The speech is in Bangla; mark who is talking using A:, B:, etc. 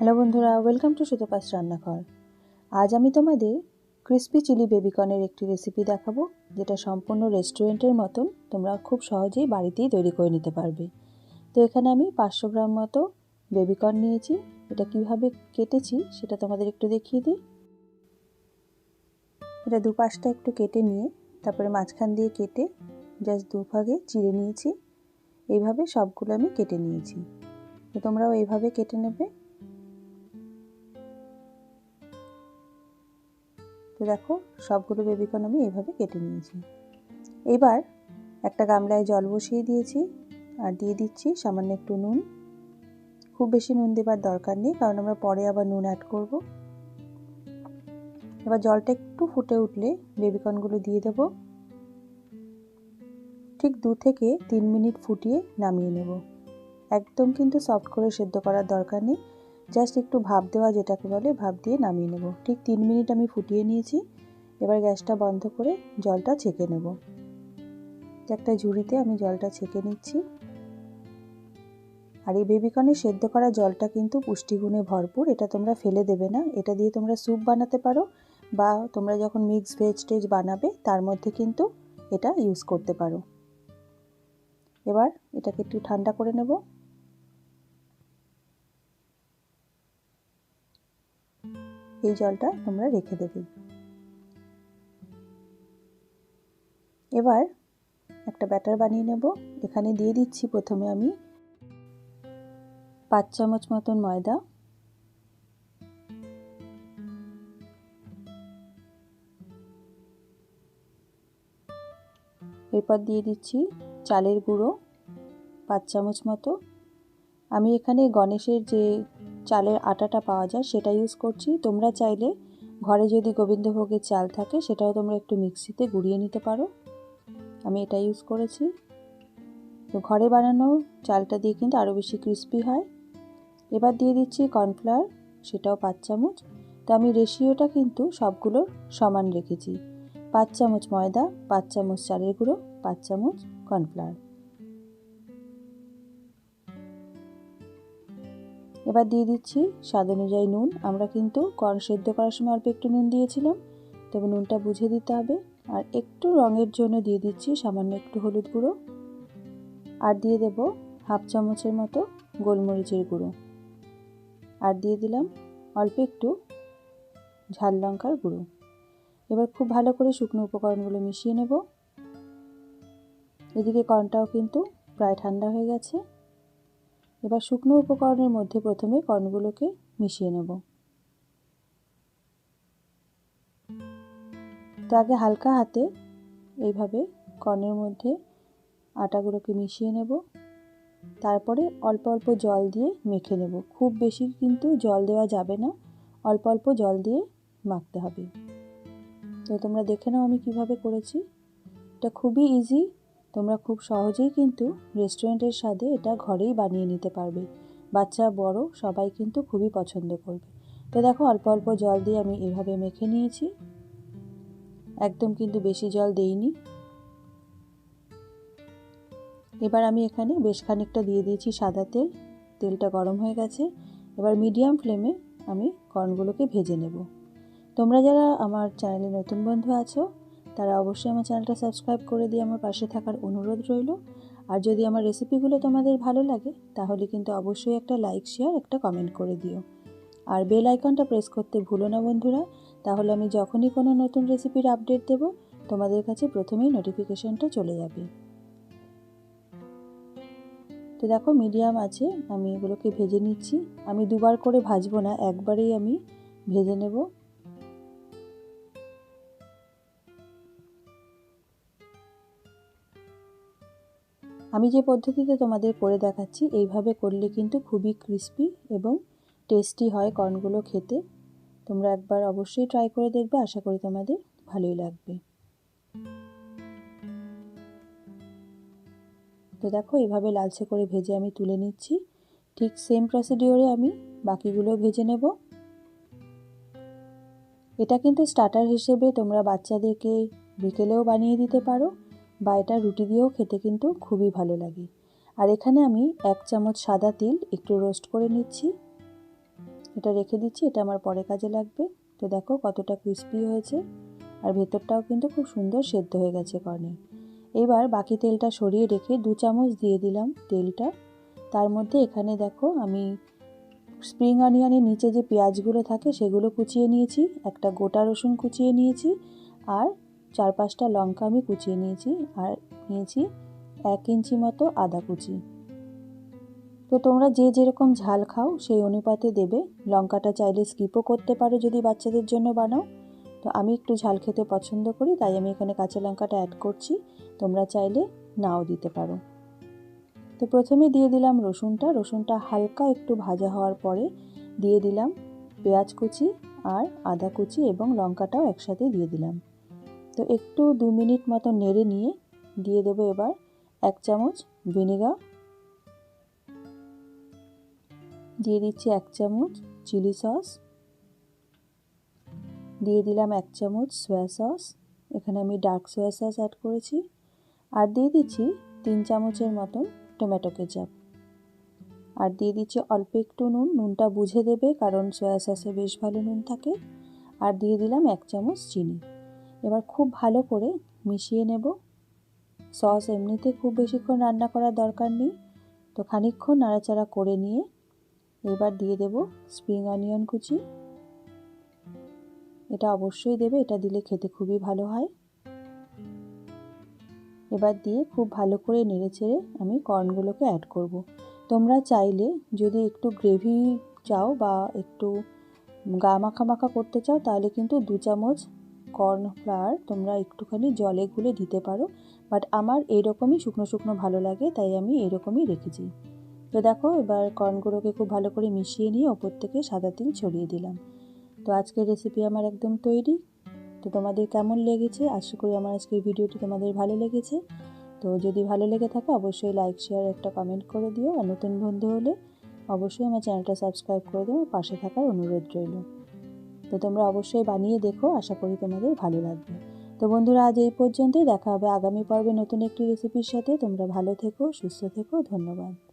A: হ্যালো বন্ধুরা ওয়েলকাম টু সুতোপাস রান্নাঘর। আজ আমি তোমাদের ক্রিস্পি চিলি বেবিকর্নের একটি রেসিপি দেখাবো, যেটা সম্পূর্ণ রেস্টুরেন্টের মতন তোমরা খুব সহজেই বাড়িতেই তৈরি করে নিতে পারবে। তো এখানে আমি পাঁচশো গ্রাম মতো বেবিকর্ন নিয়েছি। এটা কীভাবে কেটেছি সেটা তোমাদের একটু দেখিয়ে দিই। এটা দুপাশটা একটু কেটে নিয়ে, তারপরে মাঝখান দিয়ে কেটে জাস্ট দুভাগে চিড়ে নিয়েছি। এইভাবে সবগুলো আমি কেটে নিয়েছি। তো তোমরাও এইভাবে কেটে নেবে। তো দেখো, সবগুলো বেবিকর্ন আমি এইভাবে কেটে নিয়েছি। এবার একটা গামলায় জল বসিয়ে দিয়েছি আর দিয়ে দিচ্ছি সামান্য একটু নুন। খুব বেশি নুন দেবার দরকার নেই, কারণ আমরা পরে আবার নুন অ্যাড করব। এবার জলটা একটু ফুটে উঠলে বেবিকর্নগুলো দিয়ে দেব। ঠিক দু থেকে তিন মিনিট ফুটিয়ে নামিয়ে নেব। একদম কিন্তু সফট করে সেদ্ধ করার দরকার নেই। জাস্ট একটু ভাপ দেওয়া যেটাকে বলে, ভাপ দিয়ে নামিয়ে নেব। ঠিক তিন মিনিট আমি ফুটিয়ে নিয়েছি। এবার গ্যাসটা বন্ধ করে জলটা ছেঁকে নেব। একটা ঝুড়িতে আমি জলটা ছেঁকে নিচ্ছি। আর এই বেবিকর্নে সেদ্ধ করা জলটা কিন্তু পুষ্টিগুণে ভরপুর। এটা তোমরা ফেলে দেবে না। এটা দিয়ে তোমরা স্যুপ বানাতে পারো বা তোমরা যখন মিক্স ভেজ টেজ বানাবে, তার মধ্যে কিন্তু এটা ইউজ করতে পারো। এবার এটাকে একটু ঠান্ডা করে নেব। এই জলটা তোমরা রেখে দেবে। এবার একটা ব্যাটার বানিয়ে নেব। এখানে দিয়ে দিচ্ছি প্রথমে আমি পাঁচ চামচ মতন ময়দা। এরপর দিয়ে দিচ্ছি চালের গুঁড়ো, পাঁচ চামচ মতো। আমি এখানে গণেশের যে চালের আটাটা পাওয়া যায়, সেটা ইউজ করছি। তোমরা চাইলে ঘরে যদি গোবিন্দভোগের চাল থাকে, সেটাও তোমরা একটু মিক্সিতে গুঁড়িয়ে নিতে পারো। আমি এটা ইউজ করেছি। তো ঘরে বানানো চালটা দিয়ে কিন্তু আরও বেশি ক্রিস্পি হয়। এবার দিয়ে দিচ্ছি কর্নফ্লাওয়ার সেটাও পাঁচ চামচ। তো আমি রেশিওটা কিন্তু সবগুলোর সমান রেখেছি। পাঁচ চামচ ময়দা, পাঁচ চামচ চালের গুঁড়ো, পাঁচ চামচ কর্নফ্লাওয়ার এবার দিয়ে দিচ্ছি স্বাদ অনুযায়ী নুন। আমরা কিন্তু কর্ন সেদ্ধ করার সময় অল্প একটু নুন দিয়েছিলাম। তবে নুনটা বুঝে দিতে হবে। আর একটু রঙের জন্য দিয়ে দিচ্ছি সামান্য একটু হলুদ গুঁড়ো। আর দিয়ে দেব হাফ চামচের মতো গোলমরিচের গুঁড়ো। আর দিয়ে দিলাম অল্প একটু ঝাল লঙ্কার গুঁড়ো। এবার খুব ভালো করে শুকনো উপকরণগুলো মিশিয়ে নেব। এদিকে কর্নটাও কিন্তু প্রায় ঠান্ডা হয়ে গেছে। এবার শুকনো উপকরণের মধ্যে প্রথমে কর্নগুলোকে মিশিয়ে নেব। তো আগে হালকা হাতে এইভাবে কর্নের মধ্যে আটাগুলোকে মিশিয়ে নেব। তারপরে অল্প অল্প জল দিয়ে মেখে নেব। খুব বেশি কিন্তু জল দেওয়া যাবে না, অল্প অল্প জল দিয়ে মাখতে হবে। তো তোমরা দেখে নাও আমি কীভাবে করেছি। এটা খুবই ইজি তোমরা খুব সহজেই কিন্তু রেস্টুরেন্টের স্বাদে এটা ঘরেই বানিয়ে নিতে পারবে। বাচ্চা, বড়, সবাই কিন্তু খুবই পছন্দ করবে। তো দেখো, অল্প অল্প জল দিয়ে আমি এভাবে মেখে নিয়েছি। একদম কিন্তু বেশি জল দেইনি। এবার আমি এখানে বেশ খানিকটা দিয়ে দিয়েছি সাদা তেল। তেলটা গরম হয়ে গেছে। এবার মিডিয়াম ফ্লেমে আমি কর্নগুলোকে ভেজে নেব। তোমরা যারা আমার চ্যানেলে নতুন বন্ধু আছো তারা অবশ্যই আমার চ্যানেলটা সাবস্ক্রাইব করে দিয়ে আমার পাশে থাকার অনুরোধ রইল। আর যদি আমার রেসিপিগুলো তোমাদের ভালো লাগে, তাহলে কিন্তু অবশ্যই একটা লাইক, শেয়ার, একটা কমেন্ট করে দিও। আর বেল আইকনটা প্রেস করতে ভুলো না বন্ধুরা। তাহলে আমি যখনই কোনো নতুন রেসিপির আপডেট দেব, তোমাদের কাছে প্রথমেই নোটিফিকেশনটা চলে যাবে। তো দেখো, মিডিয়াম আছে, আমি এগুলোকে ভেজে নিচ্ছি। আমি দুবার করে ভাজবো না, একবারেই আমি ভেজে নেব। আমি যে পদ্ধতিতে তোমাদের করে দেখাচ্ছি, এইভাবে করলে কিন্তু খুবই ক্রিস্পি এবং টেস্টি হয় কর্নগুলো খেতে। তোমরা একবার অবশ্যই ট্রাই করে দেখবে, আশা করি তোমাদের ভালোই লাগবে। তো দেখো, এভাবে লালচে করে ভেজে আমি তুলে নিচ্ছি। ঠিক সেম প্রসিডিওরে আমি বাকিগুলো ভেজে নেব। এটা কিন্তু স্টার্টার হিসেবে তোমরা বাচ্চাদেরকে বিকেলেও বানিয়ে দিতে পারো। বা এটা রুটি দিয়েও খেতে কিন্তু খুবই ভালো লাগে। আর এখানে আমি এক চামচ সাদা তিল একটু রোস্ট করে নিচ্ছি। এটা রেখে দিচ্ছি, এটা আমার পরে কাজে লাগবে। তো দেখো কতটা ক্রিস্পি হয়েছে। আর ভেতরটাও কিন্তু খুব সুন্দর সেদ্ধ হয়ে গেছে কর্নে। এবার বাকি তেলটা সরিয়ে রেখে দু চামচ দিয়ে দিলাম তেলটা। তার মধ্যে এখানে দেখো আমি স্প্রিং অনিয়নের নিচে যে পেঁয়াজগুলো থাকে সেগুলো কুচিয়ে নিয়েছি, একটা গোটা রসুন কুচিয়ে নিয়েছি আর চার পাঁচটা লঙ্কা আমি কুচিয়ে নিয়েছি আর নিয়েছি এক ইঞ্চি মতো আদা কুচি। তো তোমরা যে যেরকম ঝাল খাও, সেই অনুপাতে দেবে। লঙ্কাটা চাইলে স্কিপও করতে পারো যদি বাচ্চাদের জন্য বানাও। তো আমি একটু ঝাল খেতে পছন্দ করি, তাই আমি এখানে কাঁচা লঙ্কাটা অ্যাড করছি। তোমরা চাইলে নাও দিতে পারো। তো প্রথমে দিয়ে দিলাম রসুনটা। রসুনটা হালকা একটু ভাজা হওয়ার পরে দিয়ে দিলাম পেঁয়াজ কুচি আর আদা কুচি এবং লঙ্কাটাও একসাথে দিয়ে দিলাম। তো একটু দু মিনিট মতো নেড়ে নিয়ে দিয়ে দেবো এবার এক চামচ ভিনেগার। দিয়ে দিচ্ছি এক চামচ চিলি সস। দিয়ে দিলাম এক চামচ সোয়া সস। এখানে আমি ডার্ক সোয়া সস অ্যাড করেছি। আর দিয়ে দিচ্ছি তিন চামচের মতন টমেটো কেচাপ। আর দিয়ে দিচ্ছি অল্প একটু নুন। নুনটা বুঝে দেবে কারণ সয়া সসে বেশ ভালো নুন থাকে। আর দিয়ে দিলাম এক চামচ চিনি। এবার খুব ভালো করে মিশিয়ে নেব। সস এমনিতে খুব বেশিক্ষণ রান্না করার দরকার নেই। তো খানিকক্ষণ নাড়াচাড়া করে নিয়ে এবার দিয়ে দেব স্প্রিং অনিয়ন কুচি। এটা অবশ্যই দেবে, এটা দিলে খেতে খুবই ভালো হয়। এবার দিয়ে খুব ভালো করে নেড়ে চেড়ে আমি কর্নগুলোকে অ্যাড করব। তোমরা চাইলে যদি একটু গ্রেভি চাও বা একটু গা মাখা মাখা করতে চাও, তাহলে কিন্তু দু চামচ কর্ন ফ্লাওয়ার তোমরা একটুখানি জলে গুলে দিতে পারো, বাট আমার এইরকমই শুকনো শুকনো ভালো লাগে, তাই আমি এরকমই রেখেছি। তো দেখো, এবার কর্নগুলোকে খুব ভালো করে মিশিয়ে নিয়ে ওপর থেকে সাদা তিল ছড়িয়ে দিলাম। তো আজকের রেসিপি আমার একদম তৈরি। তো তোমাদের কেমন লেগেছে? আশা করি আমার আজকের ভিডিওটি তোমাদের ভালো লেগেছে। তো যদি ভালো লেগে থাকে, অবশ্যই লাইক শেয়ার একটা কমেন্ট করে দিও। আর নতুন বন্ধু হলে অবশ্যই আমার চ্যানেলটা সাবস্ক্রাইব করে দেবো। পাশে থাকার অনুরোধ রইল। তো তোমরা অবশ্যই বানিয়ে দেখো, আশা করি তোমাদের ভালো লাগবে। তো বন্ধুরা, আজ এই পর্যন্তই। দেখা হবে আগামী পর্বে নতুন একটি রেসিপির সাথে। তোমরা ভালো থেকো, সুস্থ থেকো। ধন্যবাদ।